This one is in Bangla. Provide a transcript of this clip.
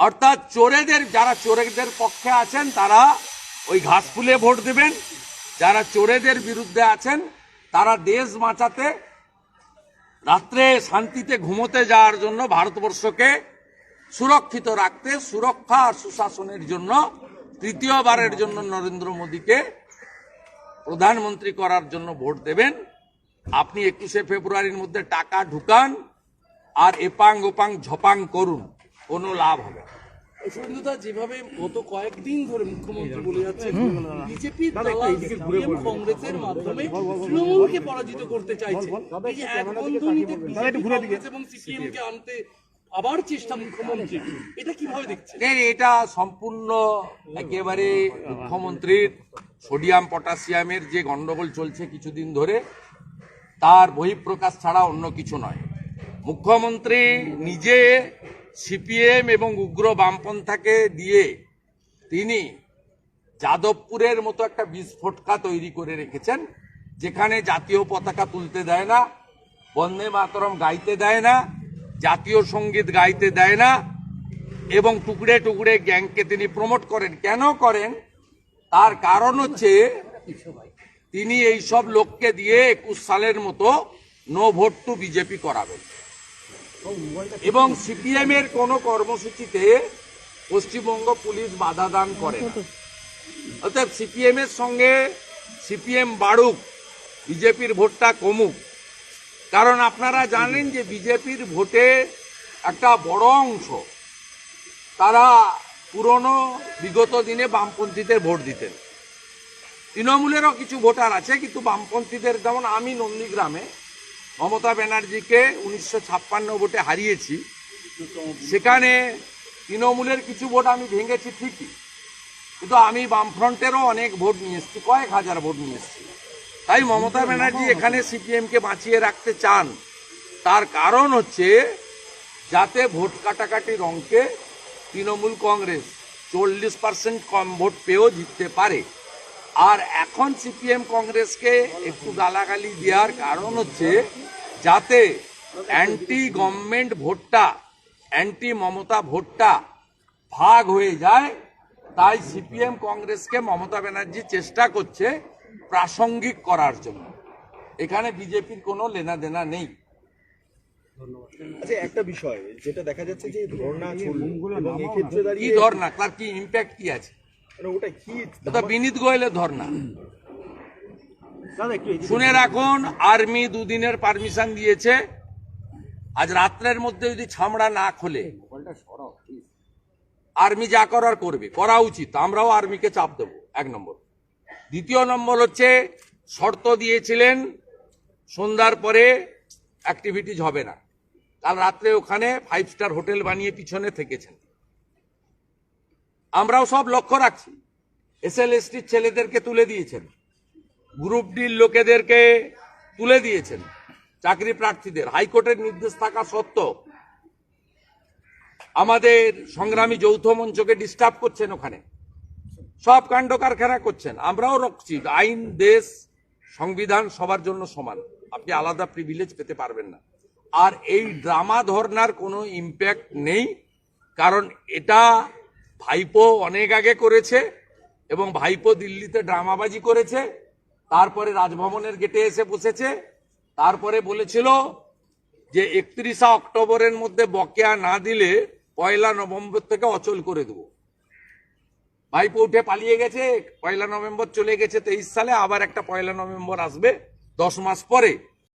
অর্থাৎ চোরেদের, যারা চোরেদের পক্ষে আছেন, তারা ওই ঘাস ফুলে ভোট দেবেন। যারা চোরেদের বিরুদ্ধে আছেন, তারা দেশ বাঁচাতে, রাত্রে শান্তিতে ঘুমোতে যাওয়ার জন্য ভারতবর্ষকে সুরক্ষিত রাখতে, সুরক্ষা আর সুশাসনের জন্য, তৃতীয়বারের জন্য নরেন্দ্র মোদীকে প্রধানমন্ত্রী করার জন্য ভোট দেবেন। আপনি একুশে ফেব্রুয়ারির মধ্যে টাকা ঢুকান আর এপাং ওপাং ঝপাং করুন। কোনো লাভ হবে না। সুরেন্দ্রদা যেভাবে গত কয়েকদিন ধরে মুখ্যমন্ত্রী বলে যাচ্ছেন বিজেপি কংগ্রেসের মাধ্যমে তৃণমূলকে পরাজিত করতে চাইছে এই যে এক বন্ধনীতে বিজেপি কংগ্রেস এবং সিপিএম কে আনতে আবার চেষ্টা মুখ্যমন্ত্রী এটা কীভাবে দেখছেন এটা সম্পূর্ণ একেবারে মুখ্যমন্ত্রীর সোডিয়াম পটাশিয়ামের যে গন্ডগোল চলছে কিছুদিন ধরে তার বহিঃপ্রকাশ ছাড়া অন্য কিছু নয় মুখ্যমন্ত্রী নিজে সিপিএম এবং উগ্র বামপন্থাকে দিয়ে তিনি যাদবপুরের মতো একটা বিস্ফোটকা তৈরি করে রেখেছেন, যেখানে জাতীয় পতাকা তুলতে দেয় না, বন্দে মাতরম গাইতে দেয় না, জাতীয় সংগীত গাইতে দেয় না, এবং টুকরে টুকরে গ্যাংকে তিনি প্রমোট করেন। কেন করেন? তার কারণ হচ্ছে তিনি এই সব লোককে দিয়ে একুশ সালের মতো নো ভোট টু বিজেপি করাবেন। এবং সিপিএম এর কোনো কর্মসূচিতে পশ্চিমবঙ্গ পুলিশ বাধা দান করে অর্থাৎ সিপিএম এর সঙ্গে সিপিএম বাড়ুক, বিজেপির ভোটটা কমুক। কারণ আপনারা জানেন যে বিজেপির ভোটে একটা বড় অংশ, তারা পুরনো বিগত দিনে বামপন্থীদের ভোট দিতেন। তৃণমূলেরও কিছু ভোটার আছে, কিন্তু বামপন্থীদের, যেমন আমি নন্দীগ্রামে মমতা ব্যানার্জিকে উনিশশো ছাপ্পান্ন ভোটে হারিয়েছি। সেখানে তৃণমূলের কিছু ভোট আমি ভেঙেছি ঠিকই। কিন্তু আমি বামফ্রন্টেরও অনেক ভোট নিয়ে এসেছি, কয়েক হাজার ভোট নিয়ে এসেছি। তাই মমতা ব্যানার্জি এখানে সিপিএমকে বাঁচিয়ে রাখতে চান। তার কারণ হচ্ছে, যাতে ভোট কাটাকাটির অঙ্কে তৃণমূল কংগ্রেস চল্লিশ পার্সেন্ট কম ভোট পেয়েও জিততে পারে। আর এখন সিপিএম কংগ্রেসকে একটু গালাগালি দেওয়ার কারণ হচ্ছে যাতে অ্যান্টি গভর্নমেন্ট ভোটটা অ্যান্টি মমতা ভোটটা ভাগ হয়ে যায় তাই সিপিএম কংগ্রেসকে মমতা ব্যানার্জি চেষ্টা করছে প্রাসঙ্গিক করার জন্য। এখানে বিজেপির কোনো লেনা দেনা নেই। আচ্ছা একটা বিষয় যেটা দেখা যাচ্ছে যে ধর্ণা চলল এবং এক্ষেত্রে কি দাঁড়িয়ে ধর্না তার কি ইম্প্যাক্ট কি আছে? ওটা কি? এটা বিনীত গোয়েলের ধর্না শুনে রাখুন আর্মি দুদিনের পারমিশন দিয়েছে। আজ রাত্রের মধ্যে যদি ছামড়া না খোলে আর্মি যা করার করবে করা উচিত। আমরাও আর্মিকে চাপ দেবো এক নম্বর। দ্বিতীয় নম্বর হচ্ছে শর্ত দিয়েছিলেন সন্ধ্যার পরে অ্যাক্টিভিটিজ হবে না। কাল রাত্রে ওখানে ফাইভ স্টার হোটেল বানিয়ে পিছনে থেকেছেন। আমরাও সব লক্ষ্য রাখছি। এসএল এসটির ছেলেদেরকে তুলে দিয়েছেন। গ্রুপ ডির লোকেদেরকে তুলে দিয়েছেন। চাকরি প্রার্থীদের, হাইকোর্টের নির্দেশ থাকা সত্ত্বেও। আমাদের সংগ্রামী যৌথ মঞ্চকে ডিস্টার্ব করছেন ওখানে। সব কাণ্ড কারখানা করছেন। আমরাও রক্ষছি আইন, দেশ, সংবিধান সবার জন্য সমান। আপনি আলাদা প্রিভিলেজ পেতে পারবেন না। আর এই ড্রামা ধর্নার কোনো ইম্প্যাক্ট নেই। কারণ এটা ভাইপো অনেক আগে করেছে এবং ভাইপো দিল্লিতে ড্রামাবাজি করেছে, তারপরে রাজভবনের গেটে এসে বসেছে, তারপরে বলেছিল যে একত্রিশা অক্টোবরের মধ্যে বকেয়া না দিলে পয়লা নভেম্বর থেকে অচল করে দেবো। ভাইপো উঠে পালিয়ে গেছে, পয়লা নভেম্বর চলে গেছে তেইশ সালে, আবার একটা পয়লা নভেম্বর আসবে দশ মাস পরে।